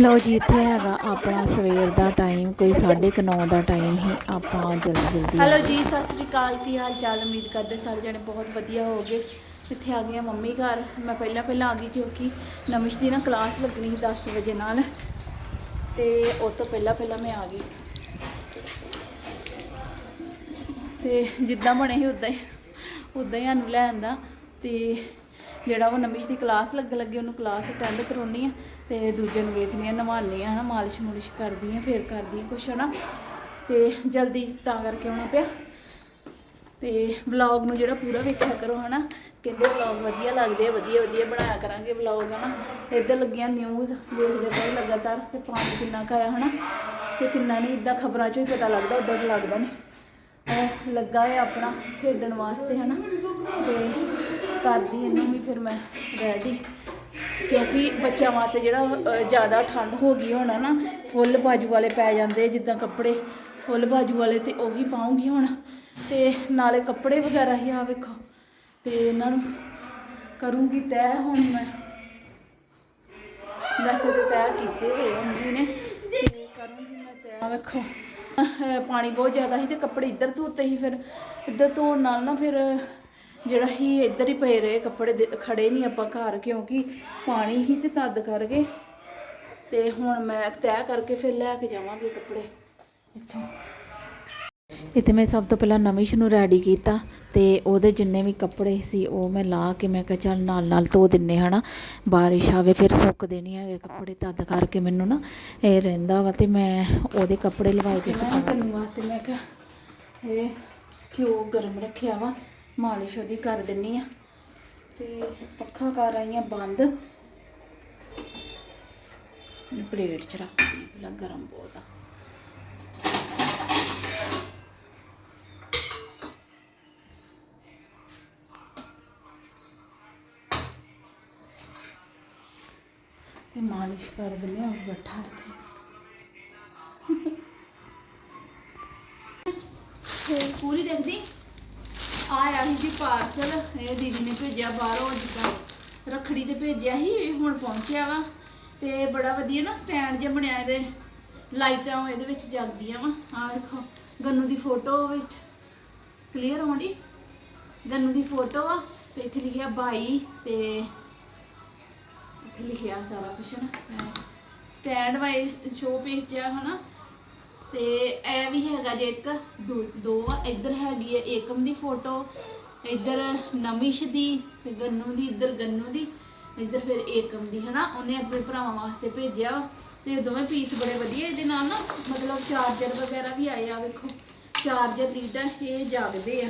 ਲਓ ਜੀ, ਇੱਥੇ ਹੈਗਾ ਆਪਣਾ ਸਵੇਰ ਦਾ ਟਾਈਮ ਕੋਈ 9:30 ਦਾ ਟਾਈਮ ਹੀ ਆਪਾਂ ਜਲਦੀ ਜਲਦੀ ਹੈਲੋ ਜੀ, ਸਤਿ ਸ੍ਰੀ ਅਕਾਲ, ਕੀ ਹਾਲ ਚਾਲ? ਉਮੀਦ ਕਰਦੇ ਸਾਰੇ ਜਣੇ ਬਹੁਤ ਵਧੀਆ ਹੋਗੇ ਇੱਥੇ ਆ ਗਈਆਂ ਮੰਮੀ ਘਰ। ਮੈਂ ਪਹਿਲਾਂ ਪਹਿਲਾਂ ਆ ਗਈ ਕਿਉਂਕਿ ਨਮਿਸ਼ ਦੀ ਨਾ ਕਲਾਸ ਲੱਗਣੀ ਸੀ 10 ਵਜੇ ਨਾਲ। ਤੇ ਉਹ ਤੋਂ ਪਹਿਲਾਂ ਪਹਿਲਾਂ ਮੈਂ ਆ ਗਈ। ਤੇ ਜਿੱਦਾਂ ਬਣੇ ਸੀ ਉਦਾਂ ਹੀ ਉਦਾਂ ਹੀ ਸਾਨੂੰ ਲੈ ਆਂਦਾ। ਤੇ ਜਿਹੜਾ ਉਹ ਨਮਿਸ਼ ਦੀ ਕਲਾਸ ਲੱਗ ਲੱਗੀ, ਉਹਨੂੰ ਕਲਾਸ ਅਟੈਂਡ ਕਰਾਉਣੀ ਆ ਤੇ ਦੂਜੇ ਨੂੰ ਵੇਖਣੀ ਆ ਨਵਾਉਣੀ ਆ ਹਨਾ, ਮਾਲਿਸ਼ ਮੁਲਿਸ਼ ਕਰਦੀ ਆ ਫੇਰ ਕਰਦੀ ਆ ਕੁਛ, ਹਨਾ। ਤੇ ਜਲਦੀ ਤਾਂ ਕਰਕੇ ਆਉਣਾ ਪਿਆ। ਤੇ ਵਲੌਗ ਨੂੰ ਜਿਹੜਾ ਪੂਰਾ ਵੇਖਿਆ ਕਰੋ, ਹਨਾ। ਕਹਿੰਦੇ ਵਲੌਗ ਵਧੀਆ ਲੱਗਦੇ ਆ, ਵਧੀਆ ਵਧੀਆ ਬਣਾਇਆ ਕਰਾਂਗੇ ਵਲੌਗ ਹਨਾ। ਇੱਧਰ ਲੱਗੀਆਂ ਨਿਊਜ਼ ਵੇਖਦੇ ਪਏ ਲਗਾਤਾਰ ਤੇ ਪਾਣੀ ਕਿੰਨਾ ਖਾਇਆ ਹਨਾ। ਤੇ ਕਿੰਨਾ ਨਹੀਂ ਇਦਾਂ ਖਬਰਾਂ 'ਚੋਂ ਹੀ ਪਤਾ ਲੱਗਦਾ ਉਦਾਂ ਤਾਂ ਲੱਗਦਾ ਨਹੀਂ। ਲੱਗਾ ਹੈ ਆਪਣਾ ਖੇਡਣ ਵਾਸਤੇ, ਹਨਾ। ਤੇ ਕਰਦੀ, ਇਹਨੂੰ ਵੀ ਫਿਰ ਮੈਂ ਰੈਡੀ ਕਿਉਂਕਿ ਬੱਚਿਆਂ ਵਾਸਤੇ ਜਿਹੜਾ ਜ਼ਿਆਦਾ ਠੰਡ ਹੋ ਗਈ ਹੋਣਾ ਨਾ, ਫੁੱਲ ਬਾਜੂ ਵਾਲੇ ਪੈ ਜਾਂਦੇ ਜਿੱਦਾਂ ਕੱਪੜੇ ਫੁੱਲ ਬਾਜੂ ਵਾਲੇ ਤੇ ਉਹੀ ਪਾਉਂਗੀ ਹੁਣ। ਤੇ ਨਾਲੇ ਕੱਪੜੇ ਵਗੈਰਾ ਹੀ ਆ ਵੇਖੋ। ਤੇ ਇਹਨਾਂ ਨੂੰ ਕਰੂੰਗੀ ਤੈਅ ਹੁਣ ਮੈਂ। ਵੈਸੇ ਤੇ ਤੈਅ ਕੀਤੇ ਹੋਏ ਹੁੰਦੀ ਨੇ। ਤੇ ਕਰੂੰਗੀ ਮੈਂ ਤੈਅ ਵੇਖੋ। ਪਾਣੀ ਬਹੁਤ ਜ਼ਿਆਦਾ ਸੀ ਤੇ ਕੱਪੜੇ ਇੱਧਰ ਧੋਤੇ ਸੀ ਫਿਰ। ਇੱਧਰ ਧੋਣ ਨਾਲ ਨਾ ਫਿਰ ਜਿਹੜਾ ਹੀ ਇੱਧਰ ਹੀ ਪਏ ਰਹੇ ਕੱਪੜੇ ਖੜੇ ਨਹੀਂ ਆਪਾਂ ਘਰ ਕਿਉਂਕਿ ਪਾਣੀ ਹੀ ਤੇ ਤਦ ਕਰਕੇ ਤੇ ਹੁਣ ਮੈਂ ਤੈਅ ਕਰਕੇ ਫਿਰ ਲੈ ਕੇ ਜਾਵਾਂਗੇ ਕੱਪੜੇ। ਇੱਥੋਂ। ਇੱਥੇ ਮੈਂ ਸਭ ਤੋਂ ਪਹਿਲਾਂ ਨਮਿਸ਼ ਨੂੰ ਰੈਡੀ ਕੀਤਾ ਤੇ ਉਹਦੇ ਜਿੰਨੇ ਵੀ ਕੱਪੜੇ ਸੀ ਉਹ ਮੈਂ ਲਾ ਕੇ ਮੈਂ ਕਿਹਾ ਚੱਲ ਨਾਲ ਨਾਲ ਧੋ ਦਿੰਨੇ ਹਨਾ। ਬਾਰਿਸ਼ ਆਵੇ ਫਿਰ ਸੁੱਕਦੇ ਨਹੀਂ ਹੈਗੇ ਕੱਪੜੇ ਤਦ ਕਰਕੇ ਮੈਨੂੰ ਨਾ ਇਹ ਰਹਿੰਦਾ ਵਾ ਤੇ ਮੈਂ ਉਹਦੇ ਕੱਪੜੇ ਲਵਾਏ ਤੇ ਕਰਨ ਵਾਸਤੇ ਮੈਂ ਕਿਹਾ ਇਹ ਘਿਓ ਗਰਮ ਰੱਖਿਆ ਵਾ। ਮਾਲਿਸ਼ ਉਹਦੀ ਕਰ ਦਿੰਨੀ ਆ। ਤੇ ਪੱਖਾ ਕਰ ਆਈਆਂ ਬੰਦ। ਪਲੇਟ ਚ ਰੱਖਦੀ ਪਹਿਲਾਂ ਗਰਮ ਬਹੁਤ ਆ। ਤੇ ਮਾਲਿਸ਼ ਕਰ ਦਿੰਦੇ ਆ ਬੈਠਾ ਇੱਥੇ। ਪੂਰੀ ਦੇਖਦੀ? ਆਇਆ ਸੀ ਜੀ ਪਾਰਸਲ, ਇਹ ਦੀਦੀ ਨੇ ਭੇਜਿਆ ਬਾਹਰੋਂ ਜਿੱਦਾਂ ਰੱਖੜੀ ਤੇ ਭੇਜਿਆ ਸੀ, ਇਹ ਹੁਣ ਪਹੁੰਚਿਆ ਵਾ। ਤੇ ਬੜਾ ਵਧੀਆ ਨਾ ਸਟੈਂਡ ਜਿਹਾ ਬਣਿਆ ਇਹਦੇ। ਲਾਈਟਾਂ ਇਹਦੇ ਵਿੱਚ ਜਗਦੀਆਂ ਵਾ। ਆ ਵੇਖੋ, ਗੰਨੂ ਦੀ ਫੋਟੋ ਵਿੱਚ। ਕਲੀਅਰ ਹੋਣੀ ਗੰਨੂ ਦੀ ਫੋਟੋ ਆ, ਤੇ ਇੱਥੇ ਲਿਖਿਆ ਬਾਈ, ਤੇ ਇੱਥੇ ਲਿਖਿਆ ਸਾਰਾ ਕੁਝ ਨਾ। ਸਟੈਂਡ ਵਾਈਜ਼ ਸ਼ੋ ਪੀਸ ਜਿਹਾ ਹਨਾ। ਤੇ ਇਹ ਵੀ ਹੈਗਾ ਜੇ ਇੱਕ ਦੋ ਦੋ ਇੱਧਰ ਹੈਗੀ ਹੈ ਏਕਮ ਦੀ ਫੋਟੋ ਇੱਧਰ ਨਮਿਸ਼ ਦੀ ਤੇ ਗੰਨੂ ਦੀ ਇੱਧਰ ਗੰਨੂ ਦੀ ਇੱਧਰ ਫਿਰ ਏਕਮ ਦੀ ਹਨਾ? ਉਹਨੇ ਆਪਣੇ ਭਰਾਵਾਂ ਵਾਸਤੇ ਭੇਜਿਆ ਵਾ। ਤੇ ਦੋਵੇਂ ਪੀਸ ਬੜੇ ਵਧੀਆ ਇਹਦੇ ਨਾਲ ਨਾ ਮਤਲਬ ਚਾਰਜਰ ਵਗੈਰਾ ਵੀ ਆਏ ਆ ਵੇਖੋ। ਚਾਰਜਰ ਲੀਡਰ ਇਹ ਜਾਗਦੇ ਆ।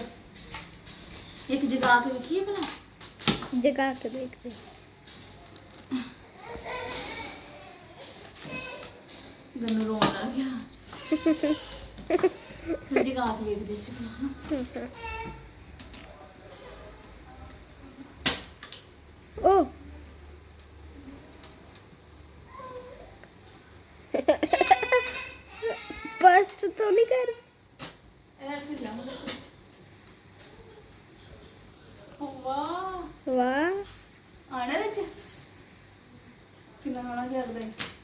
ਇੱਕ ਜਗਾ ਕੇ ਵੇਖੀਏ ਭਲਾ? ਜਗਾ ਕੇ ਦੇਖਦੇ ਗੰਨੂ ਰੋਣ ਲੱਗ ਗਿਆ। ਫਿਰ ਜਗਾ ਕੇ ਵੇਖਦੇ ਚ ਓ। ਬਸ ਤੋਂ ਨਹੀਂ ਕਰ। ਇਹ ਢਿੱਲਾ ਮੁੰਡਾ ਕੁਝ ਵਾਹ। ਵਾਹ। ਆਣਾ ਵਿੱਚ? ਕਿੰਨਾ ਹੋਣਾ ਚੱਲਦਾ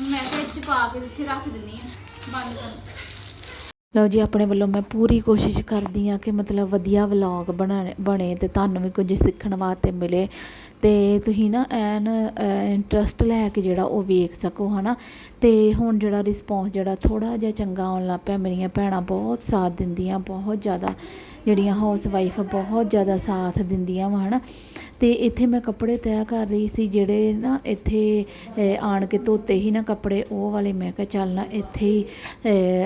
ਮੈਂ ਕਿਹਾ ਚ ਪਾ ਕੇ ਇੱਥੇ ਰੱਖ ਦਿੰਨੀ ਆ, ਬੰਦ ਕਰ। ਲਓ ਜੀ, ਆਪਣੇ ਵੱਲੋਂ ਮੈਂ ਪੂਰੀ ਕੋਸ਼ਿਸ਼ ਕਰਦੀ ਆ ਕਿ ਮਤਲਬ ਵਧੀਆ ਵਲੌਗ ਬਣਾਣੇ ਬਣੇ ਤੇ ਤੁਹਾਨੂੰ ਵੀ ਕੁਝ ਸਿੱਖਣ ਵਾਸਤੇ ਮਿਲੇ ਤੇ ਤੁਸੀਂ ਨਾ ਐਨ ਇੰਟਰਸਟ ਲੈ ਕੇ ਜਿਹੜਾ ਉਹ ਵੇਖ ਸਕੋ, ਹਨਾ? ਤੇ ਹੁਣ ਜਿਹੜਾ ਰਿਸਪੌਂਸ ਜਿਹੜਾ ਥੋੜਾ ਜਿਹਾ ਚੰਗਾ ਆਉਣ ਲੱਗ ਪਿਆ, ਮੇਰੀਆਂ ਭੈਣਾਂ ਬਹੁਤ ਸਾਥ ਦਿੰਦੀਆਂ, ਬਹੁਤ ਜ਼ਿਆਦਾ। ਜਿਹੜੀਆਂ ਹਾਊਸ ਵਾਈਫ ਬਹੁਤ ਜ਼ਿਆਦਾ ਸਾਥ ਦਿੰਦੀਆਂ ਵਾ, ਹਨਾ। ਤੇ ਇੱਥੇ ਮੈਂ ਕੱਪੜੇ ਤੈਅ ਕਰ ਰਹੀ ਸੀ, ਜਿਹੜੇ ਨਾ ਇੱਥੇ ਆਣ ਕੇ ਧੋਤੇ ਹੀ ਨਾ ਕੱਪੜੇ, ਉਹ ਵਾਲੇ ਮੈਂ ਕਿਹਾ ਚੱਲ ਨਾ ਇੱਥੇ ਹੀ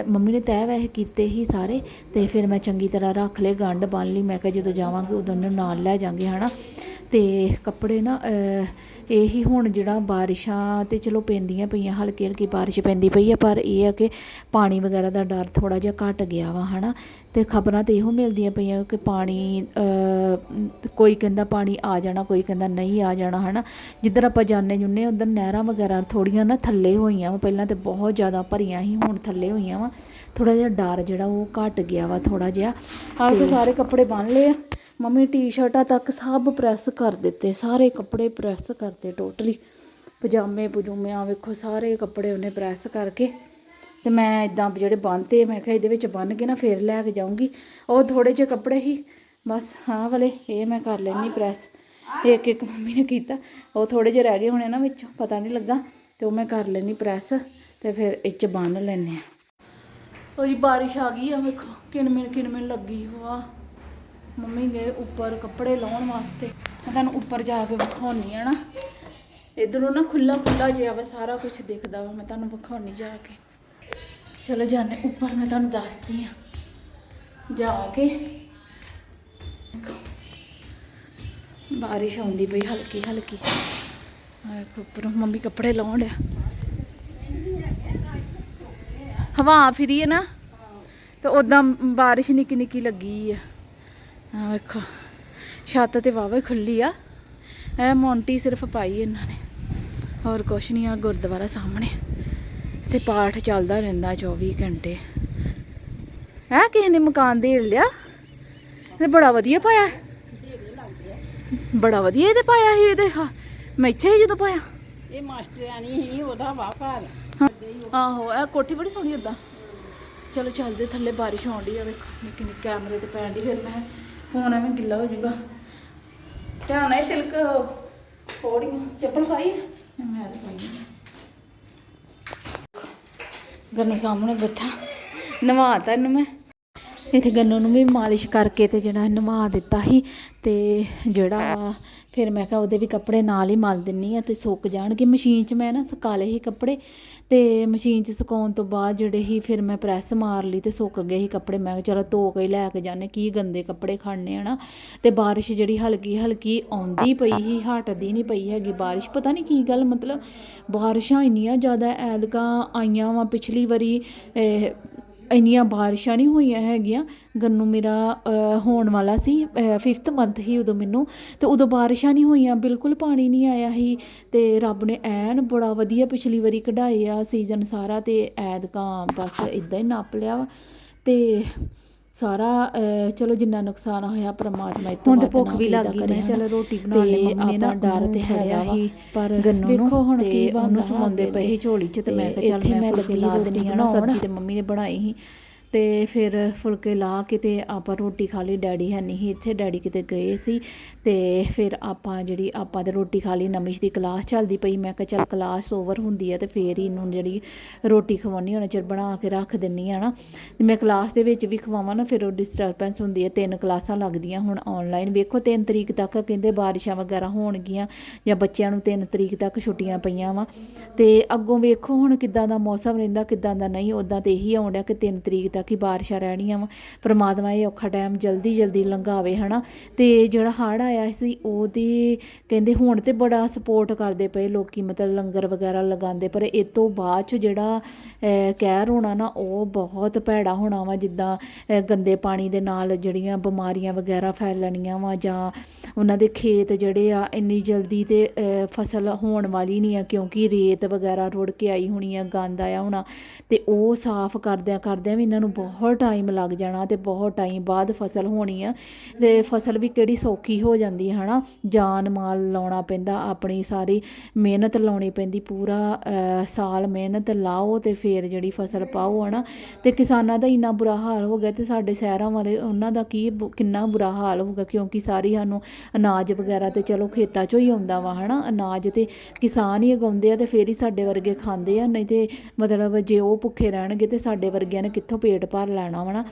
ਮੰਮੀ ਨੇ ਤੈਅ ਵੈਸੇ ਕੀਤੇ ਹੀ ਸਾਰੇ, ਤੇ ਫਿਰ ਮੈਂ ਚੰਗੀ ਤਰ੍ਹਾਂ ਰੱਖ ਲਏ, ਗੰਢ ਬੰਨ ਲਈ, ਮੈਂ ਕਿਹਾ ਜਦੋਂ ਜਾਵਾਂਗੇ ਉਦੋਂ ਨੂੰ ਨਾਲ ਲੈ ਜਾਾਂਗੇ, ਹਨਾ। ਅਤੇ ਕੱਪੜੇ ਨਾ ਅਹ, ਇਹੀ ਹੁਣ ਜਿਹੜਾ ਬਾਰਿਸ਼ਾਂ ਤਾਂ ਚਲੋ ਪੈਂਦੀਆਂ ਪਈਆਂ ਹਲਕੀ ਹਲਕੀ ਬਾਰਿਸ਼ ਪੈਂਦੀ ਪਈ ਆ ਪਰ ਇਹ ਆ ਕਿ ਪਾਣੀ ਵਗੈਰਾ ਦਾ ਡਰ ਥੋੜ੍ਹਾ ਜਿਹਾ ਘੱਟ ਗਿਆ ਵਾ ਹੈ ਨਾ ਅਤੇ ਖਬਰਾਂ ਤਾਂ ਇਹੋ ਮਿਲਦੀਆਂ ਪਈਆਂ ਕਿ ਪਾਣੀ ਕੋਈ ਕਹਿੰਦਾ ਪਾਣੀ ਆ ਜਾਣਾ ਕੋਈ ਕਹਿੰਦਾ ਨਹੀਂ ਆ ਜਾਣਾ ਹੈ ਨਾ ਜਿੱਧਰ ਆਪਾਂ ਜਾਂਦੇ ਜੁੰਨੇ ਉੱਧਰ ਨਹਿਰਾਂ ਵਗੈਰਾ ਥੋੜ੍ਹੀਆਂ ਨਾ ਥੱਲੇ ਹੋਈਆਂ ਵਾ ਪਹਿਲਾਂ ਤਾਂ ਬਹੁਤ ਜ਼ਿਆਦਾ ਭਰੀਆਂ ਸੀ ਹੁਣ ਥੱਲੇ ਹੋਈਆਂ ਵਾ। ਥੋੜਾ ਜਿਹਾ ਡਰ ਜਿਹੜਾ ਉਹ ਘਟ ਗਿਆ ਵਾ ਥੋੜਾ ਜਿਹਾ। ਆਹ ਕੇ ਸਾਰੇ ਕੱਪੜੇ ਬੰਨ ਲਏ ਆ। ਮੰਮੀ ਟੀ-ਸ਼ਰਟਾਂ ਤੱਕ ਸਭ ਪ੍ਰੈਸ ਕਰ ਦਿੱਤੇ ਸਾਰੇ ਕੱਪੜੇ ਪ੍ਰੈਸ ਕਰਤੇ ਟੋਟਲੀ। ਪਜਾਮੇ ਪਜੂਮੇ ਆ ਵੇਖੋ ਸਾਰੇ ਕੱਪੜੇ ਉਹਨੇ ਪ੍ਰੈਸ ਕਰਕੇ। ਤੇ ਮੈਂ ਇਦਾਂ ਜਿਹੜੇ ਬੰਨਤੇ ਮੈਂ ਕਿਹਾ ਇਹਦੇ ਵਿੱਚ ਬੰਨ ਕੇ ਨਾ ਫੇਰ ਲੈ ਕੇ ਜਾਊਂਗੀ। ਉਹ ਥੋੜੇ ਜਿਹੇ ਕੱਪੜੇ ਹੀ ਬਸ ਹਾਂ ਵਾਲੇ ਇਹ ਮੈਂ ਕਰ ਲੈਣੀ ਪ੍ਰੈਸ। ਇੱਕ ਇੱਕ ਮੰਮੀ ਨੇ ਕੀਤਾ ਉਹ ਥੋੜੇ ਜਿਹੇ ਰਹਿ ਗਏ ਹੋਣੇ ਨਾ ਵਿੱਚੋਂ ਪਤਾ ਨਹੀਂ ਲੱਗਾ। ਤੇ ਉਹ ਮੈਂ ਕਰ ਲੈਣੀ ਪ੍ਰੈਸ ਤੇ ਫਿਰ ਇਹ ਚ ਬੰਨ ਲੈਣੇ ਆ। ਉਹ ਜੀ ਬਾਰਿਸ਼ ਆ ਗਈ ਆ, ਵੇਖੋ, ਕਿਣਮਿਣ ਕਿਣਮਿਣ ਲੱਗੀ ਹੋਆ ਮੰਮੀ ਗਏ ਉੱਪਰ ਕੱਪੜੇ ਲਾਉਣ ਵਾਸਤੇ, ਮੈਂ ਤੁਹਾਨੂੰ ਉੱਪਰ ਜਾ ਕੇ ਵਿਖਾਉਣੀ ਆ ਨਾ। ਇਧਰੋਂ ਨਾ ਖੁੱਲਾ ਖੁੱਲਾ ਜਿਹਾ ਵਾ, ਸਾਰਾ ਕੁਝ ਦਿਖਦਾ ਵਾ, ਮੈਂ ਤੁਹਾਨੂੰ ਵਿਖਾਉਣੀ ਜਾ ਕੇ। ਚਲੋ ਜਾਣੇ ਉੱਪਰ, ਮੈਂ ਤੁਹਾਨੂੰ ਦੱਸਦੀ ਆ। ਜਾ ਕੇ। ਬਾਰਿਸ਼ ਆਉਂਦੀ ਪਈ ਹਲਕੀ ਹਲਕੀ ਆ ਉੱਪਰੋਂ ਮੰਮੀ ਕੱਪੜੇ ਲਾਉਣ ਡਿਆ। ਹਵਾ ਫਿਰੀ ਹੈ ਨਾ ਤੇ ਉਦਾਂ ਬਾਰਿਸ਼ ਨਿੱਕੀ ਨਿੱਕੀ ਲੱਗੀ ਆ ਆ ਵੇਖੋ ਛੱਤ ਤੇ ਵਾਵਾ ਖੁੱਲੀ ਆ। ਇਹ ਮੌਂਟੀ ਸਿਰਫ ਪਾਈ ਇਹਨਾਂ ਨੇ ਹੋਰ ਕੁਛ ਨਹੀਂ ਆ ਗੁਰਦੁਆਰਾ ਸਾਹਮਣੇ। ਤੇ ਪਾਠ ਚੱਲਦਾ ਰਹਿੰਦਾ 24 ਘੰਟੇ। ਹੈ ਕਿਸੇ ਨੇ ਮਕਾਨ ਦੇ ਲਿਆ? ਇਹ ਬੜਾ ਵਧੀਆ ਪਾਇਆ। ਬੜਾ ਵਧੀਆ ਇਹਦੇ ਪਾਇਆ ਸੀ ਇਹਦੇ ਹਾਂ, ਮੈਂ ਇੱਥੇ ਹੀ ਜਦੋਂ ਪਾਇਆ। ਇਹ ਮਾਸਟਰਿਆਣੀ ਹੀ ਉਹਦਾ ਵਾ ਘਰ। ਆਹੋ, ਇਹ ਕੋਠੀ ਬੜੀ ਸੋਹਣੀ ਓਦਾਂ ਚਲੋ ਚੱਲਦੇ ਥੱਲੇ, ਬਾਰਿਸ਼ ਆਉਣ ਡਈ ਆ, ਵੇਖੋ। ਨਿੱਕੀ ਨਿੱਕੀ ਕੈਮਰੇ ਤੇ ਪੈਣ ਡਈ, ਫਿਰ ਮੈਂ ਫੋਨ ਐਵੇਂ ਗਿੱਲਾ ਹੋ ਜਾਊਗਾ। ਧਿਆਨ ਨਾਲ ਤਿਲਕ ਥੋੜੀ ਚੱਪਲ ਪਾਈ ਹੈ? ਮੈਂ ਤਾਂ ਪਾਈ ਨਹੀਂ ਗੰਨੂ ਸਾਹਮਣੇ ਬੈਠਾ ਨਵਾਤਾ ਇਹਨੂੰ ਮੈਂ। ਇੱਥੇ ਗੰਨੂ ਨੂੰ ਵੀ ਮਾਲਿਸ਼ ਕਰਕੇ ਤੇ ਜਿਹੜਾ ਨਵਾ ਦਿੱਤਾ ਸੀ ਤੇ ਜਿਹੜਾ ਵਾ, ਫਿਰ ਮੈਂ ਕਿਹਾ ਉਹਦੇ ਵੀ ਕੱਪੜੇ ਨਾਲ ਹੀ ਮਲ ਦਿੰਨੀ ਆ ਤੇ ਸੁੱਕ ਜਾਣਗੇ। ਮਸ਼ੀਨ 'ਚ ਮੈਂ ਨਾ ਸੁਕਾ ਲਏ ਸੀ ਕੱਪੜੇ ਤੇ ਮਸ਼ੀਨ 'ਚ ਸੁਕਾਉਣ ਤੋਂ ਬਾਅਦ ਜਿਹੜੇ ਸੀ ਫਿਰ ਮੈਂ ਪ੍ਰੈਸ ਮਾਰ ਲਈ ਤੇ ਸੁੱਕ ਗਏ ਸੀ ਕੱਪੜੇ। ਮੈਂ ਕਿਹਾ ਚਲੋ ਧੋ ਕੇ ਹੀ ਲੈ ਕੇ ਜਾਣੇ ਕੀ ਗੰਦੇ ਕੱਪੜੇ ਖੜਨੇ ਹਨਾ ਤੇ ਬਾਰਿਸ਼ ਜਿਹੜੀ ਹਲਕੀ ਹਲਕੀ ਆਉਂਦੀ ਪਈ ਸੀ, ਹਟਦੀ ਨਹੀਂ ਪਈ ਹੈਗੀ ਬਾਰਿਸ਼। ਪਤਾ ਨਹੀਂ ਕੀ ਗੱਲ, ਮਤਲਬ ਬਾਰਿਸ਼ਾਂ ਇੰਨੀਆਂ ਜ਼ਿਆਦਾ ਐਦਕਾਂ ਆਈਆਂ ਵਾ ਪਿਛਲੀ ਵਾਰੀ ਇੰਨੀਆਂ ਬਾਰਿਸ਼ਾਂ ਨਹੀਂ ਹੋਈਆਂ ਹੈਗੀਆਂ। ਗੰਨੂ ਮੇਰਾ ਹੋਣ ਵਾਲਾ ਸੀ ਫਿਫਥ ਮੰਥ ਹੀ ਉਦੋਂ ਮੈਨੂੰ। ਤੇ ਉਦੋਂ ਬਾਰਿਸ਼ਾਂ ਨਹੀਂ ਹੋਈਆਂ, ਬਿਲਕੁਲ ਪਾਣੀ ਨਹੀਂ ਆਇਆ ਸੀ। ਤੇ ਰੱਬ ਨੇ ਐਨ ਬੜਾ ਵਧੀਆ ਪਿਛਲੀ ਵਾਰੀ ਕਢਾਏ ਆ ਸੀਜ਼ਨ ਸਾਰਾ ਤੇ ਐਦਕਾਂ ਬਸ ਇਦਾਂ ਹੀ ਨੱਪ ਲਿਆ ਵਾ। ਤੇ ਸਾਰਾ ਚਲੋ ਜਿੰਨਾ ਨੁਕਸਾਨ ਹੋਇਆ ਪ੍ਰਮਾਤਮਾ ਇਤੋਂ ਹੁਣ ਭੁੱਖ ਵੀ ਲੱਗ ਗਈ, ਮੈਂ। ਚੱਲ ਰੋਟੀ ਬਣਾ ਲਈ, ਮੰਮੀ ਨੇ ਡਰ ਤੇ ਹੈਗਾ ਹੀ ਪਰ ਵੇਖੋ ਹੁਣ ਕੀ ਬਣਦਾ ਉਹਨੂੰ ਸਵਾਉਂਦੇ ਪਏ ਝੋਲੀ 'ਚ ਤੇ ਮੈਂ ਕਿਹਾ ਚੱਲ ਮੈਂ ਫੁਲਕੇ ਲਾ ਰੋਟੀ ਦਿੰਦੀ ਹਾਂ ਨਾ ਬਣਾਉਣ। ਸਬਜ਼ੀ ਤੇ ਮੰਮੀ ਨੇ ਬਣਾਈ ਸੀ ਤੇ ਫਿਰ ਫੁਲਕੇ ਲਾ ਕੇ ਤੇ ਆਪਾਂ ਰੋਟੀ ਖਾ ਲਈ। ਡੈਡੀ ਹੈ ਨਹੀਂ ਸੀ ਇੱਥੇ, ਡੈਡੀ ਕਿਤੇ ਗਏ ਸੀ ਤੇ ਫਿਰ ਆਪਾਂ ਜਿਹੜੀ, ਆਪਾਂ ਤੇ ਰੋਟੀ ਖਾ ਲਈ। ਨਮਿਸ਼ ਦੀ ਕਲਾਸ ਚੱਲਦੀ ਪਈ। ਮੈਂ ਕਿਹਾ ਚੱਲ ਕਲਾਸ ਓਵਰ ਹੁੰਦੀ ਹੈ ਤੇ ਫੇਰ ਹੀ ਇਹਨੂੰ ਜਿਹੜੀ ਰੋਟੀ ਖਵਾਉਣੀ ਹੋਣਾ ਚਿਰ ਬਣਾ ਕੇ ਰੱਖ ਦਿੰਨੀ ਆ ਨਾ। ਤੇ ਮੈਂ ਕਲਾਸ ਦੇ ਵਿੱਚ ਵੀ ਖਵਾਵਾਂ ਨਾ, ਫਿਰ ਉਹ ਡਿਸਟਰਬੈਂਸ ਹੁੰਦੀ ਹੈ। ਤਿੰਨ ਕਲਾਸਾਂ ਲੱਗਦੀਆਂ ਹੁਣ ਆਨਲਾਈਨ ਵੇਖੋ 3 ਤਰੀਕ ਤੱਕ ਕਹਿੰਦੇ ਬਾਰਿਸ਼ਾਂ ਵਗੈਰਾ ਹੋਣਗੀਆਂ ਜਾਂ ਬੱਚਿਆਂ ਨੂੰ 3 ਤਰੀਕ ਤੱਕ ਛੁੱਟੀਆਂ ਪਈਆਂ ਵਾ। ਤੇ ਅੱਗੋਂ ਵੇਖੋ ਹੁਣ ਕਿੱਦਾਂ ਦਾ ਮੌਸਮ ਰਹਿੰਦਾ, ਕਿੱਦਾਂ ਦਾ ਨਹੀਂ ਉਦਾਂ ਤੇ ਇਹੀ ਆਉਣ ਡਿਆ ਕਿ 3 ਤਰੀਕ ਤੱਕ ਕਿ ਬਾਰਿਸ਼ਾਂ ਰਹਿਣੀਆਂ ਵਾ। ਪਰਮਾਤਮਾ ਇਹ ਔਖਾ ਟਾਈਮ ਜਲਦੀ ਜਲਦੀ ਲੰਘਾਵੇ, ਹਨਾ। ਤੇ ਜਿਹੜਾ ਹੜ੍ਹ ਆਇਆ ਸੀ, ਉਹਦੀ ਕਹਿੰਦੇ ਹੁਣ ਤੇ ਬੜਾ ਸਪੋਰਟ ਕਰਦੇ ਪਏ ਲੋਕੀ, ਮਤਲਬ ਲੰਗਰ ਵਗੈਰਾ ਲਗਾਉਂਦੇ, ਪਰ ਇਹ ਤੋਂ ਬਾਅਦ ਚ ਜਿਹੜਾ ਕਹਿਰ ਹੋਣਾ ਨਾ, ਉਹ ਬਹੁਤ ਭੈੜਾ ਹੋਣਾ ਵਾ, ਜਿੱਦਾਂ ਗੰਦੇ ਪਾਣੀ ਦੇ ਨਾਲ ਜਿਹੜੀਆਂ ਬਿਮਾਰੀਆਂ ਵਗੈਰਾ ਫੈਲਣੀਆਂ ਵਾ, ਜਾਂ ਉਹਨਾਂ ਦੇ ਖੇਤ ਜਿਹੜੇ ਆ, ਇੰਨੀ ਜਲਦੀ ਤੇ ਫਸਲ ਹੋਣ ਵਾਲੀ ਨਹੀਂ ਆ, ਕਿਉਂਕਿ ਰੇਤ ਵਗੈਰਾ ਰੁੜ ਕੇ ਆਈ ਹੋਣੀ ਆ, ਗੰਦ ਆਇਆ ਹੋਣਾ। ਤੇ ਉਹ ਸਾਫ਼ ਕਰਦਿਆਂ ਕਰਦਿਆਂ ਵੀ ਇਹਨਾਂ ਨੂੰ ਬਹੁਤ ਟਾਈਮ ਲੱਗ ਜਾਣਾ ਤੇ ਬਹੁਤ ਟਾਈਮ ਬਾਅਦ ਫਸਲ ਹੋਣੀ ਆ ਤੇ ਫਸਲ ਵੀ ਕਿਹੜੀ ਸੌਖੀ ਹੋ ਜਾਂਦੀ ਹੈ ਹਨਾ? ਜਾਨ ਮਾਲ ਲਾਉਣਾ ਪੈਂਦਾ, ਆਪਣੀ ਸਾਰੀ ਮਿਹਨਤ ਲਾਉਣੀ ਪੈਂਦੀ, ਪੂਰਾ ਸਾਲ ਮਿਹਨਤ ਲਾਓ ਤੇ ਫਿਰ ਜਿਹੜੀ ਫਸਲ ਪਾਓ, ਹਨਾ? ਤੇ ਕਿਸਾਨਾਂ ਦਾ ਇੰਨਾ ਬੁਰਾ ਹਾਲ ਹੋ ਗਿਆ ਤੇ ਸਾਡੇ ਸ਼ਹਿਰਾਂ ਵਾਲੇ, ਉਹਨਾਂ ਦਾ ਕੀ ਬੁ- ਕਿੰਨਾ ਬੁਰਾ ਹਾਲ ਹੋਊਗਾ ਕਿਉਂਕਿ ਸਾਰੀ ਸਾਨੂੰ ਅਨਾਜ ਵਗੈਰਾ ਤੇ ਚਲੋ ਖੇਤਾਂ ਚੋਂ ਹੀ ਆਉਂਦਾ ਵਾ, ਹਨਾ? ਅਨਾਜ ਤੇ ਕਿਸਾਨ ਹੀ ਉਗਾਉਂਦੇ ਆ ਤੇ ਫੇਰ ਹੀ ਸਾਡੇ ਵਰਗੇ ਖਾਂਦੇ ਆ, ਨਹੀਂ ਤੇ ਮਤਲਬ ਜੇ ਉਹ ਭੁੱਖੇ ਰਹਿਣਗੇ ਤੇ ਸਾਡੇ ਵਰਗਿਆਂ ਨੇ ਕਿੱਥੋਂ ਪੇਟ ਭਰ ਲੈਣਾ ਵਾ ਨਾ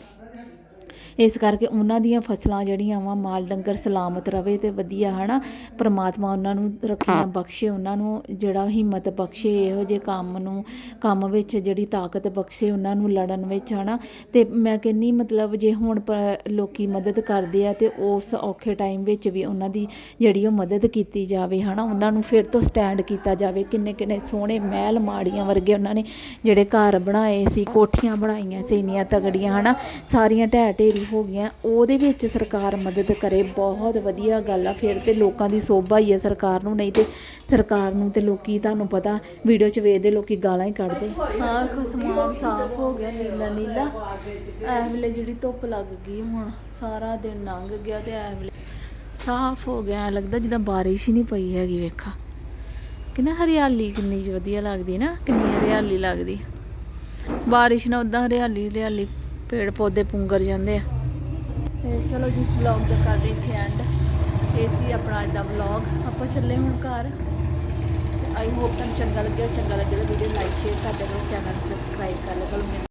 ਇਸ ਕਰਕੇ ਉਹਨਾਂ ਦੀਆਂ ਫਸਲਾਂ ਜਿਹੜੀਆਂ ਵਾ ਮਾਲ ਡੰਗਰ ਸਲਾਮਤ ਰਵੇ ਤੇ ਵਧੀਆ ਹਨਾ? ਪ੍ਰਮਾਤਮਾ ਉਹਨਾਂ ਨੂੰ ਰੱਖੀਆਂ ਬਖਸ਼ੇ ਉਹਨਾਂ ਨੂੰ ਜਿਹੜਾ ਹਿੰਮਤ ਬਖਸ਼ੇ ਇਹੋ ਜਿਹੇ ਕੰਮ ਨੂੰ ਕੰਮ ਵਿੱਚ ਜਿਹੜੀ ਤਾਕਤ ਬਖਸ਼ੇ ਉਹਨਾਂ ਨੂੰ ਲੜਨ ਵਿੱਚ ਹਨਾ? ਤੇ ਮੈਂ ਕਹਿੰਨੀ ਮਤਲਬ ਜੇ ਹੁਣ ਲੋਕੀ ਮਦਦ ਕਰਦੇ ਆ ਤੇ ਉਸ ਔਖੇ ਟਾਈਮ ਵਿੱਚ ਵੀ ਉਹਨਾਂ ਦੀ ਜਿਹੜੀ ਉਹ ਮਦਦ ਕੀਤੀ ਜਾਵੇ ਹਨਾ? ਉਹਨਾਂ ਨੂੰ ਫਿਰ ਤੋਂ ਸਟੈਂਡ ਕੀਤਾ ਜਾਵੇ। ਕਿੰਨੇ ਕਿੰਨੇ ਸੋਹਣੇ ਮਹਿਲ ਮਾੜੀਆਂ ਵਰਗੇ ਉਹਨਾਂ ਨੇ ਜਿਹੜੇ ਘਰ ਬਣਾਏ ਸੀ ਕੋਠੀਆਂ ਬਣਾਈਆਂ ਸੀ ਇੰਨੀਆਂ ਤਗੜੀਆਂ ਹਨਾ? ਸਾਰੀਆਂ ਢਹਿ ਢੇਰੀ ਹੋ ਗਈਆਂ। ਉਹਦੇ ਵਿੱਚ ਸਰਕਾਰ ਮਦਦ ਕਰੇ, ਬਹੁਤ ਵਧੀਆ ਗੱਲ ਆ। ਫਿਰ ਤੇ ਲੋਕਾਂ ਦੀ ਸੋਭਾ ਹੀ ਹੈ ਸਰਕਾਰ ਨੂੰ, ਨਹੀਂ ਤੇ ਸਰਕਾਰ ਨੂੰ ਤੇ ਲੋਕੀ, ਤੁਹਾਨੂੰ ਪਤਾ, ਵੀਡੀਓ 'ਚ ਵੇਖਦੇ ਲੋਕੀ ਗਾਲਾਂ ਹੀ ਕੱਢਦੇ। ਹਾਂ ਵੇਖੋ ਸਮਾਨ ਸਾਫ਼ ਹੋ ਗਿਆ, ਨੀਲਾ ਨੀਲਾ। ਐ ਵੇਲੇ ਜਿਹੜੀ ਧੁੱਪ ਲੱਗ ਗਈ ਹੁਣ, ਸਾਰਾ ਦਿਨ ਲੰਘ ਗਿਆ ਤੇ ਐ ਵੇਲੇ ਸਾਫ਼ ਹੋ ਗਿਆ। ਐਂ ਲੱਗਦਾ ਜਿੱਦਾਂ ਬਾਰਿਸ਼ ਹੀ ਨਹੀਂ ਪਈ ਹੈਗੀ, ਵੇਖਾ। ਕਿੰਨਾ ਹਰਿਆਲੀ, ਕਿੰਨੀ ਵਧੀਆ ਲੱਗਦੀ ਨਾ, ਕਿੰਨੀ ਹਰਿਆਲੀ ਲੱਗਦੀ। ਬਾਰਿਸ਼ ਨਾਲ ਉਦਾਂ ਹਰਿਆਲੀ ਹਰਿਆਲੀ ਪੇੜ ਪੌਦੇ ਪੁੰਗਰ ਜਾਂਦੇ ਆ। ਤੇ ਚਲੋ ਜੀ ਵਲੌਗ ਦਾ ਕਰਦੇ ਇੱਥੇ ਐਂਡ ਇਹ ਸੀ ਆਪਣਾ ਅੱਜ ਦਾ ਵਲੌਗ ਆਪਾਂ ਚੱਲੇ ਹੁਣ ਘਰ। ਆਈ ਹੋਪ ਤੁਹਾਨੂੰ ਚੰਗਾ ਲੱਗਿਆ। ਚੰਗਾ ਲੱਗਿਆ ਤਾਂ ਵੀਡੀਓ ਲਾਈਕ ਸ਼ੇਅਰ ਕਰ ਦਿਓ ਚੈਨਲ ਨੂੰ ਸਬਸਕ੍ਰਾਈਬ ਕਰ ਲਿਓ।